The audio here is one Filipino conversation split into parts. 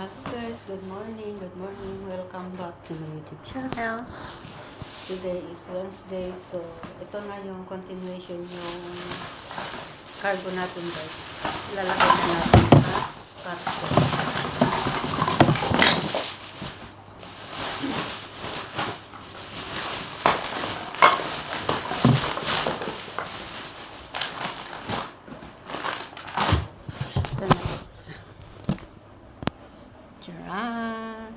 Hello guys, good morning, good morning. Welcome back to my YouTube channel. Today is Wednesday, so ito na yung continuation yung cargo natin guys. Ilalagay na natin sa cargo. Ito na guys. Charan!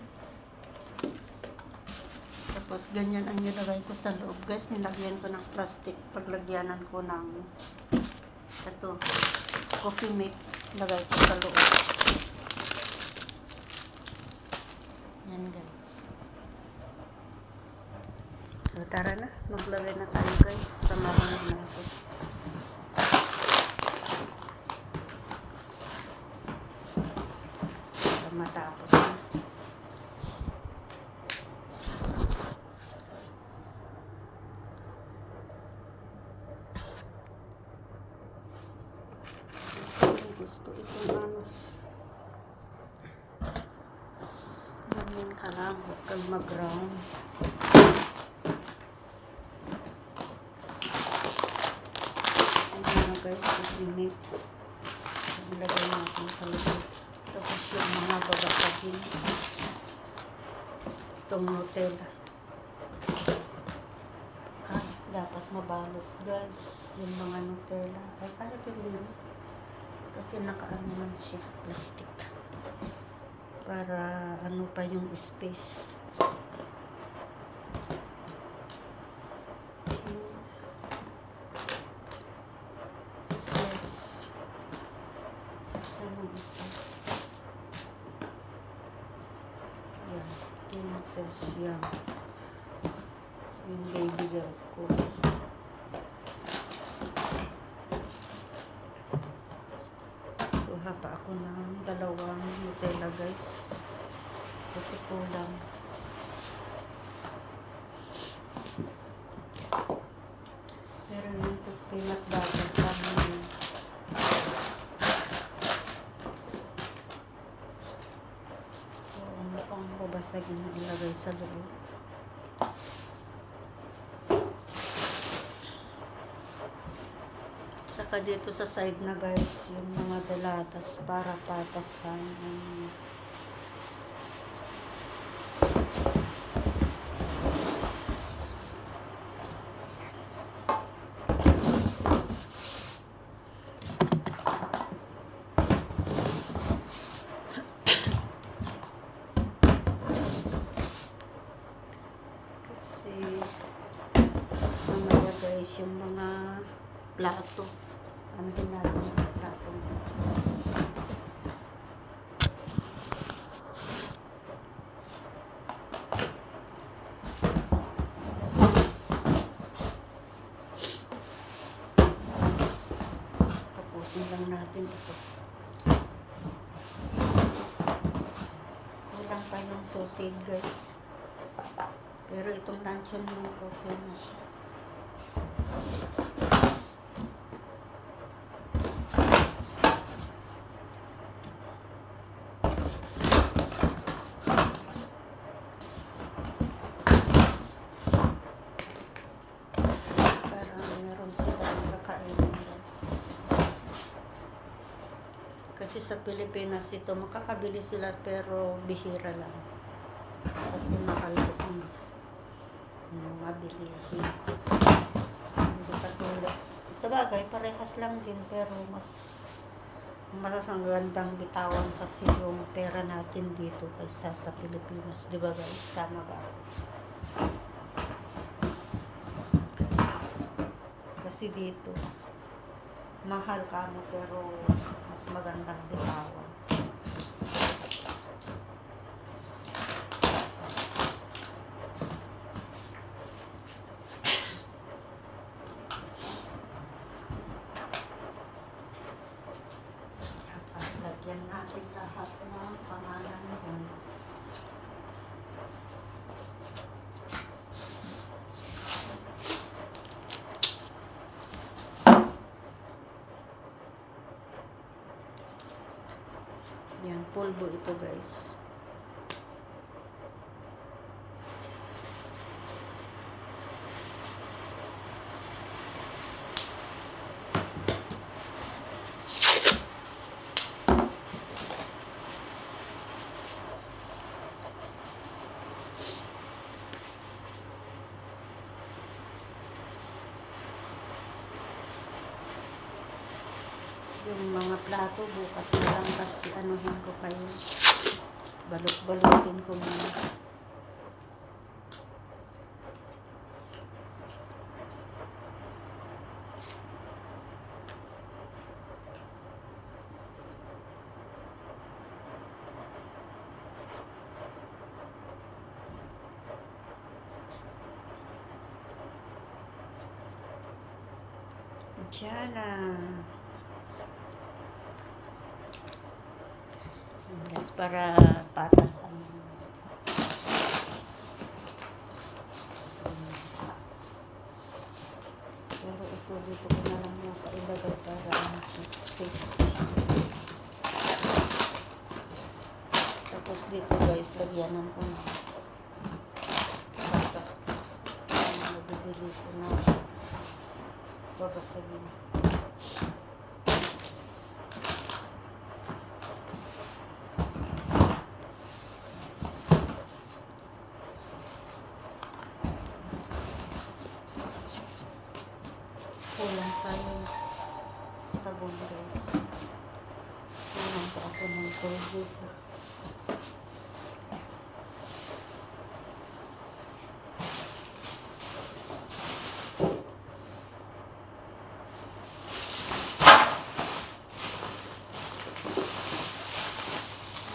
Tapos ganyan ang nilagay ko sa loob guys. Nilagyan ko ng plastic. Paglagyanan ko ng ito, coffee mate. Lagay ko sa loob. Yan guys. So tara na. Maglagay na tayo guys. Samahan na ako. Para matapos na. Ay, gusto itong ano. Ganyan ka lang. Huwag kang mag-round. Ayan na guys, i-limit. Ilagay natin sa loob. Tapos yung mga babasagin. Itong Nutella. Ay, dapat mabalot guys. Yung mga Nutella. Ay, kahit hindi. Kasi nakaano man siya. Plastic. Para ano pa yung space. Princess yan. Yung baby girl ko. Kuha pa ako ng dalawang Nutella guys. Kasi kulang. Pero nito peanut butter kami. So, ano pang babasagin na ilagay sa loob? Saka dito sa side na guys, yung mga dalatas para patas lang. ang Kasi, mamaya guys, yung mga plato. Ano natin yung plato. Tapusin lang natin ito. Kulang pa yung sausage guys. Pero itong luncheon meat okay na siya. Para meron silang kakainin guys. Kasi sa Pilipinas ito, makakabili sila pero bihira lang. Kasi mahal doon ang mga bilihin. Hindi katulad. Sa bagay, parehas lang din pero mas mas ang gandang bitawan kasi yung pera natin dito kaysa sa Pilipinas. Di ba guys? Tama ba? Kasi dito, mahal ka mo pero mas magandang bitawan. Dapat lagyan natin lahat ng pangalan guys. Yan, pulbo ito guys. Yung mga plato, bukas na lang kasi kayo. Balot-balutin ko muna. Diyan. Yes, para patas ang pero ito dito ko na lang yung pailagay para safe. Tapos dito guys, lagyanan ko na. Tapos, ang nabibili ko na babasagin. Kulang tayo sabon guys. Kulang ako ng Colgate.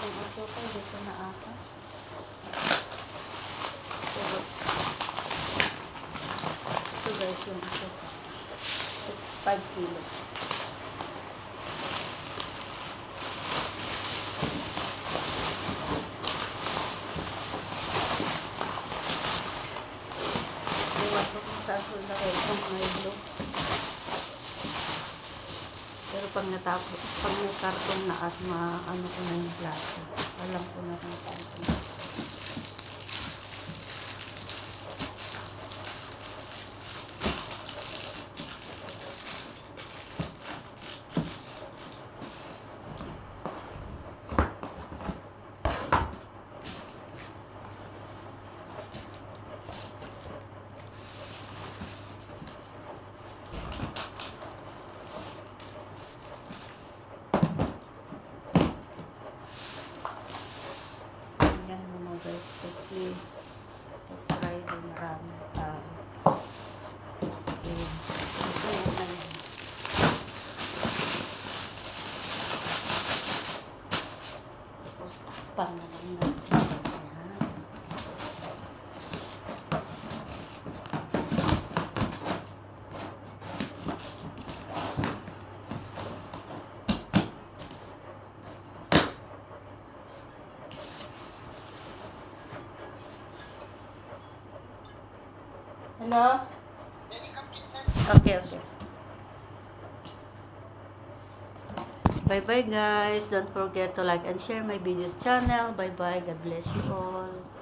Yung asukal dito na ata. Pero, ito guys yung asukal. 5 kilos. Ewan ko ko ilagay itong mga ilo. Pero pag natapos, pag may karton na at maano ko na yung plato, alam ko na kung saan ko muna guys kasi Friday maraming tao. Ayan. Ito na yan. Tapos takpan na lang natin. Ayan. Hello? Okay, okay. Bye-bye guys. Don't forget to like and share my videos channel. Bye-bye. God bless you all.